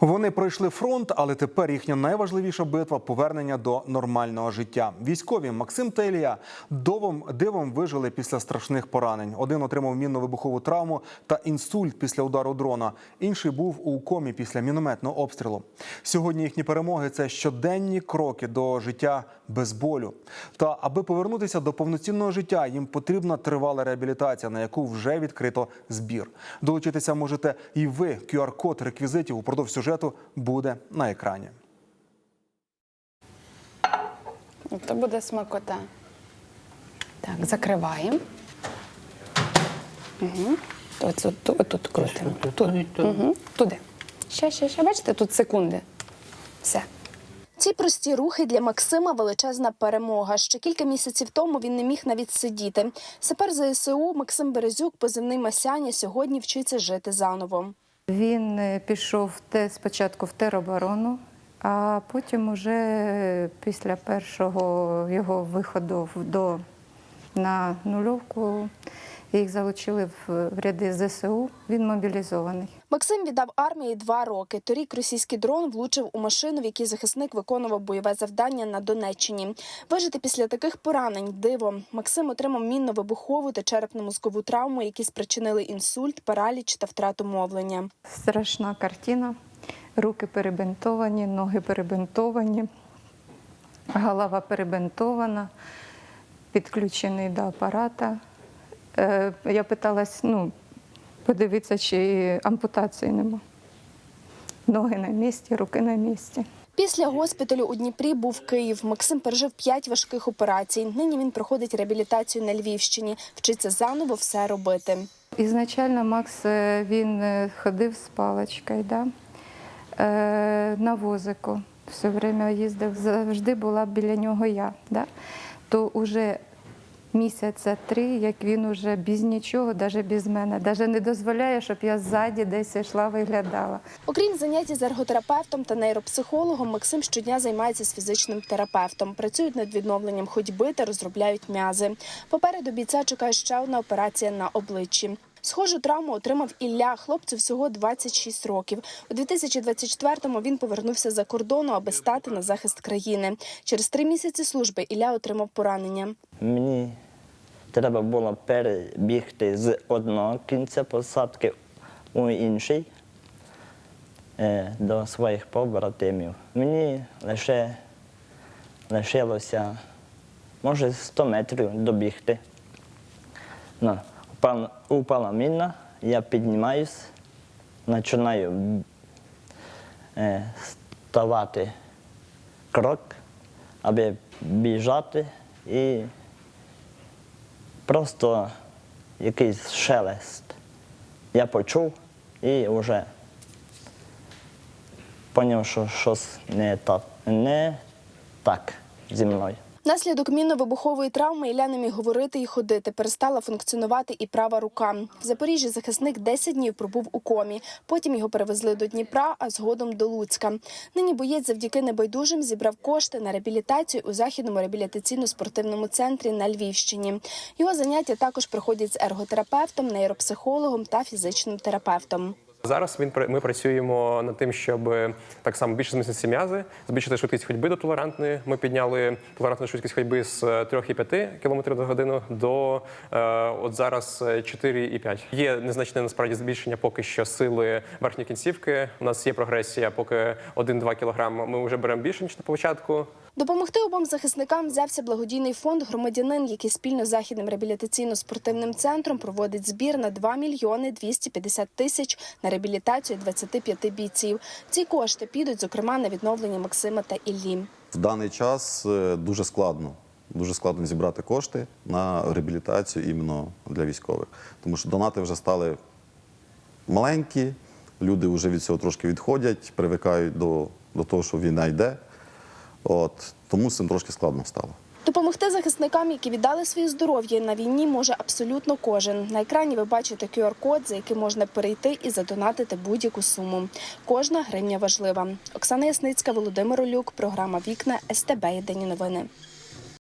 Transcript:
Вони пройшли фронт, але тепер їхня найважливіша битва повернення до нормального життя. Військові Максим та Ілля дивом, дивом вижили після страшних поранень. Один отримав мінно-вибухову травму та інсульт після удару дрона. Інший був у комі після мінометного обстрілу. Сьогодні їхні перемоги це щоденні кроки до життя без болю. Та аби повернутися до повноцінного життя, їм потрібна тривала реабілітація, на яку вже відкрито збір. Долучитися можете і ви. QR-код реквізитів упродовж сюжету буде на екрані. То буде смакота. Так, закриваємо. Угу. Тут, тут, тут крутимо. Тут. Угу. Туди. Ще, ще, ще. Бачите, тут секунди. Все. Ці прості рухи для Максима величезна перемога. Ще кілька місяців тому він не міг навіть сидіти. Сапер ЗСУ Максим Березюк, позивний Масяня, сьогодні вчиться жити заново. Він е, пішов те, спочатку в тероборону, а потім, уже після першого його виходу до, на нульовку, їх залучили в, ряди ЗСУ. Він мобілізований. Максим віддав армії два роки. Торік російський дрон влучив у машину, в якій захисник виконував бойове завдання на Донеччині. Вижити після таких поранень диво. Максим отримав мінно-вибухову та черепно-мозкову травму, які спричинили інсульт, параліч та втрату мовлення. Страшна картина. Руки перебинтовані, ноги перебинтовані, голова перебинтована, підключений до апарата. Е, Я питалась, ну, подивитися, чи ампутації нема. Ноги на місці, руки на місці. Після госпіталю у Дніпрі був Київ. Максим пережив п'ять важких операцій. Нині він проходить реабілітацію на Львівщині, вчиться заново все робити. Ізначально Макс е, він е, ходив з паличкою, да? на возику. Все время їздив, завжди була біля нього я. Да? То вже місяця три, як він уже без нічого, навіть без мене, навіть не дозволяє, щоб я ззаді десь йшла, виглядала. Окрім занять з ерготерапевтом та нейропсихологом, Максим щодня займається з фізичним терапевтом. Працюють над відновленням ходьби та розробляють м'язи. Попереду бійця чекає ще одна операція на обличчі. Схожу травму отримав Ілля. Хлопцю всього 26 років. У 2024-му він повернувся за кордону, аби стати на захист країни. Через три місяці служби Ілля отримав поранення. Мені треба було перебігти з одного кінця посадки у інший е, до своїх побратимів. Мені лише лишилося, може, 100 метрів добігти. Упала, упала міна, я піднімаюсь, починаю е, ставати крок, аби біжати і просто якийсь шелест. Я почув і вже зрозумів, що щось не так, не так зі мною. Наслідок мінно-вибухової травми Ілля не міг говорити і ходити. Перестала функціонувати і права рука. В Запоріжжі захисник 10 днів пробув у комі. Потім його перевезли до Дніпра, а згодом до Луцька. Нині боєць завдяки небайдужим зібрав кошти на реабілітацію у західному реабілітаційно-спортивному центрі на Львівщині. Його заняття також проходять з ерготерапевтом, нейропсихологом та фізичним терапевтом. Зараз він ми працюємо над тим, щоб е, так само більше зміцнити м'язи, збільшити швидкість ходьби до толерантної. Ми підняли толерантну швидкість ходьби з е, 3,5 км на годину до е, от зараз е, 4,5. Є незначне насправді збільшення поки що сили верхньої кінцівки. У нас є прогресія, поки 1-2 кг Ми вже беремо більше ніж на початку. Допомогти обом захисникам взявся благодійний фонд громадянин, який спільно з західним реабілітаційно-спортивним центром проводить збір на 2 мільйони 250 тисяч на реабілітацію 25 бійців. Ці кошти підуть, зокрема, на відновлення Максима та Іллі. В даний час е, дуже складно. Дуже складно зібрати кошти на реабілітацію іменно для військових. Тому що донати вже стали маленькі, люди вже від цього трошки відходять, привикають до, до того, що війна йде. От, тому цим трошки складно стало. Допомогти захисникам, які віддали своє здоров'я на війні, може абсолютно кожен. На екрані ви бачите QR-код, за який можна перейти і задонатити будь-яку суму. Кожна гривня важлива. Оксана Ясницька, Володимир Олюк, програма Вікна СТБ. Єдині новини.